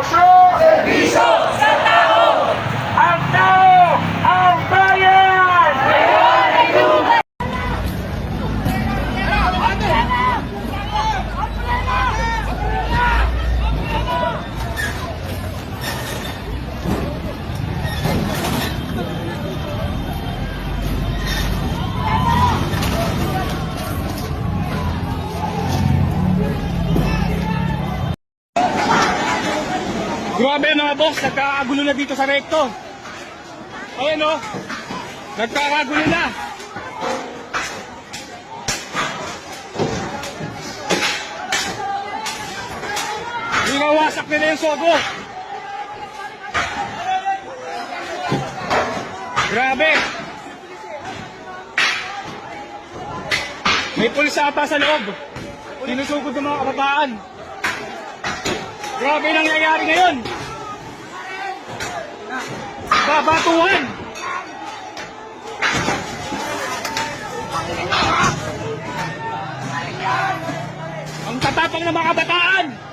অংশ mga boss, nagkakagulo na dito sa recto. Ayan o. Nagkakagulo na. Winawasak nila yung sogo. Grabe. May pulis ata sa loob. Sinusugod ng mga kabataan. Grabe nangyayari ngayon. Babatuhan. Ang tatapang ng mga kabataan.